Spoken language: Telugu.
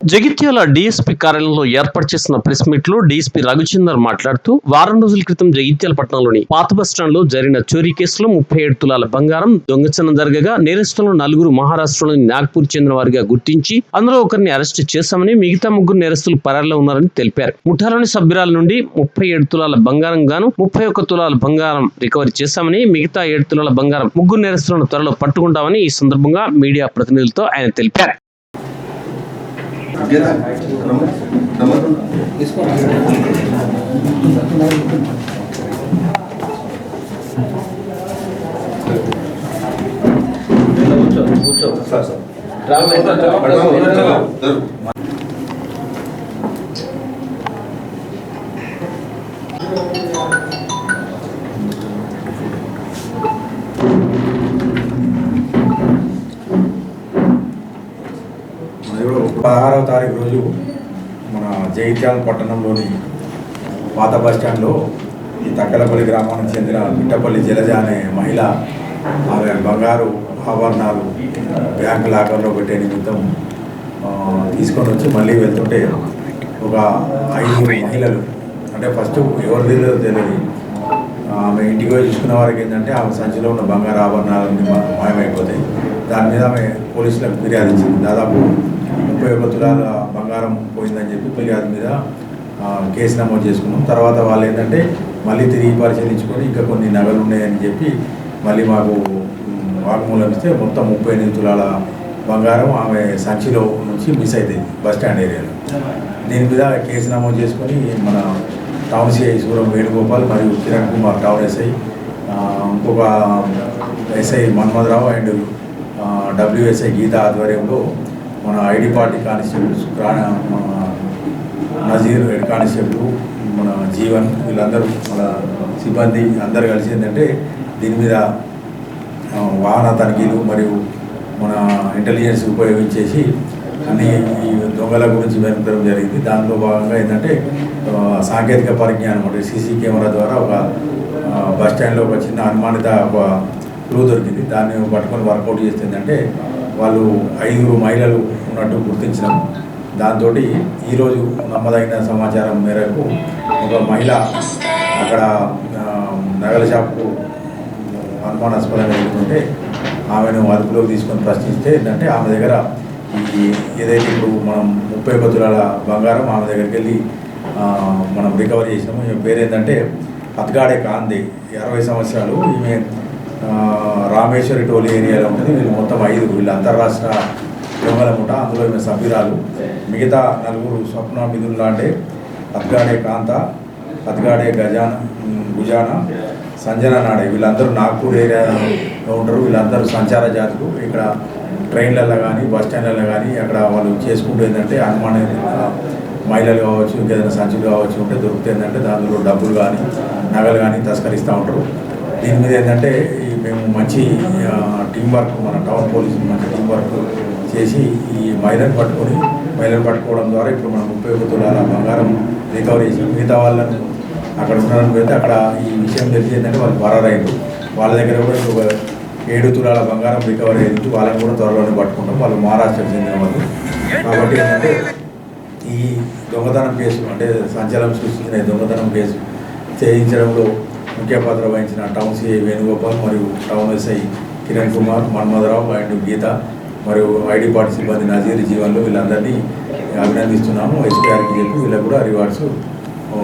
జగిత్యాల డీఎస్పీ కార్యాలయంలో ఏర్పాటు చేసిన ప్రెస్ మీట్లో డీఎస్పీ రఘుచందర్ మాట్లాడుతూ వారం రోజుల క్రితం జగిత్యాల పట్టణంలోని పాత బస్టాండ్లో జరిగిన చోరీ కేసులో ముప్పై ఏడు తులాల బంగారం దొంగతనం జరగగా నేరస్తులను నలుగురు మహారాష్ట్రలోని నాగ్పూర్ చెందిన వారిగా గుర్తించి అందులో ఒకరిని అరెస్ట్ చేశామని మిగతా ముగ్గురు నేరస్తులు పరారిలో ఉన్నారని తెలిపారు. ముఠాలోని సభ్యురాల నుండి ముప్పై ఏడు తులాల బంగారం గాను ముప్పై ఒక్క తులాల బంగారం రికవరీ చేశామని మిగతా ఏడు తులాల బంగారం ముగ్గురు నేరస్తులను త్వరలో పట్టుకుంటామని ఈ సందర్భంగా మీడియా ప్రతినిధులతో ఆయన తెలిపారు. గీత రమ్మ రమ్మ సార్ సార్ జరుగు. పదహారవ తారీఖు రోజు మన జైత్యాల పట్టణంలోని పాత బస్ స్టాండ్లో ఈ తక్కలపల్లి గ్రామానికి చెందిన మిట్టపల్లి జలజ అనే మహిళ ఆమె బంగారు ఆభరణాలు బ్యాంక్ లాకర్లో పెట్టే నిమిత్తం తీసుకొని వచ్చి మళ్ళీ వెళ్తుంటే ఒక ఐదు మహిళలు అంటే ఫస్ట్ ఎవరు తెలియదు తెలియదు. ఆమె ఇంటికి పోయి చూసుకున్న వారికి ఏంటంటే ఆమె సంచిలో ఉన్న బంగారు ఆభరణాలన్నీ మాయమైపోతాయి. దాని మీద ఆమె పోలీసులకు ఫిర్యాదు ఇచ్చింది దాదాపు ముప్పై ఒక తులాల బంగారం పోయిందని చెప్పి ఫిర్యాదు మీద కేసు నమోదు చేసుకున్నాం. తర్వాత వాళ్ళు ఏంటంటే మళ్ళీ తిరిగి పరిశీలించుకొని ఇంకా కొన్ని నగలు ఉన్నాయని చెప్పి మళ్ళీ మాకు వాగ్మూలం ఇస్తే మొత్తం ముప్పై ఎనిమిది తులాల బంగారం ఆమె సంచిలో నుంచి మిస్ అవుతుంది బస్ స్టాండ్ ఏరియాలో. దీని మీద కేసు నమోదు చేసుకొని మన టౌన్ సిఐ సూరం వేణుగోపాల్ మరియు కిరణ్ కుమార్ టౌన్ ఎస్ఐ ఇంకొక SI Manmadharao and WSI Geetha ఆధ్వర్యంలో మన ఐడి పార్టీ కానిస్టేబుల్స్ ప్రాణ మన నజీర్ హెడ్ కానిస్టేబుల్ మన జీవన్ వీళ్ళందరూ మన సిబ్బంది అందరు కలిసి ఏంటంటే దీని మీద వాహన తనిఖీలు మరియు మన ఇంటెలిజెన్స్ ఉపయోగించేసి అన్ని ఈ దొంగల గురించి వెనుకడం జరిగింది. దాంట్లో భాగంగా ఏంటంటే సాంకేతిక పరిజ్ఞానం అంటే సీసీ కెమెరా ద్వారా ఒక బస్ స్టాండ్లో ఒక చిన్న అనుమానిత ఒక క్లూ దొరికింది. దాన్ని పట్టుకొని వర్కౌట్ చేస్తుందంటే వాళ్ళు ఐదుగురు మహిళలు ఉన్నట్టు గుర్తించడం దాంతో ఈరోజు నమ్మదగిన సమాచారం మేరకు ఒక మహిళ అక్కడ నగల షాప్కు అనుమానాస్పదంగా వెళ్తుంటే ఆమెను అదుపులోకి తీసుకొని ప్రశ్నిస్తే ఏంటంటే ఆమె దగ్గర ఈ ఏదైతే ఇప్పుడు మనం ముప్పై ఒక్క తులాల బంగారం ఆమె దగ్గరికి వెళ్ళి మనం రికవరీ చేసినాము ఈమె పేరు ఏంటంటే అరవై సంవత్సరాలు ఈమె రామేశ్వరి టోలీ ఏరియాలో ఉంటుంది. వీళ్ళు మొత్తం ఐదు వీళ్ళు అంతర్రాష్ట్ర దొంగల ముఠ. అందులో ఈమె సభ్యురాలు. మిగతా నలుగురు స్వప్న మిథున్ లాంటి అత్గాడే కాంత అత్గాడే గజాన గుజాన సంజన నాడే. వీళ్ళందరూ నాగ్పూర్ ఏరియాలో ఉంటారు. వీళ్ళందరూ సంచార జాతులు. ఇక్కడ ట్రైన్లలో కానీ బస్ స్టాండ్లలో కానీ అక్కడ వాళ్ళు చేసుకుంటూ ఏంటంటే అనుమాన మహిళలు కావచ్చు ఇంకేదైనా సంచులు కావచ్చు ఉంటే దొరికితే ఏంటంటే దానిలో డబ్బులు కానీ నగలు కానీ తస్కరిస్తూ ఉంటారు. దీని మీద ఏంటంటే ఈ మేము మంచి టీం వర్క్ మన టౌన్ పోలీసు మంచి టీం వర్క్ చేసి ఈ మైలను పట్టుకొని మైలను పట్టుకోవడం ద్వారా ఇప్పుడు మనం ముప్పై ఒక తులాల బంగారం రికవరీ చేసి. మిగతా వాళ్ళను అక్కడ ఉండడానికి వెళ్తే అక్కడ ఈ విషయం తెలిసి ఏంటంటే వాళ్ళు పరారైంది వాళ్ళ దగ్గర కూడా ఒక ఏడు తులాల బంగారం రికవరీ అయింది వాళ్ళని కూడా త్వరలోనే పట్టుకుంటాం. వాళ్ళు మహారాష్ట్రకు చెందిన వాళ్ళు. కాబట్టి ఏంటంటే ఈ దొంగతనం కేసు అంటే సంచలనం సృష్టించిన దొంగతనం కేసు చేయించడంలో ముఖ్య పాత్ర వహించిన టౌన్ సిఐ వేణుగోపాల్ మరియు town SI Kiran Kumar Manmadharao and Geetha మరియు ఐడి పార్టీ సిబ్బంది నజీర్ జీవన్లు వీళ్ళందరినీ అభినందిస్తున్నాము. ఎస్పీఆర్కి చెప్పి వీళ్ళకు కూడా రివార్డ్స్ ఆ,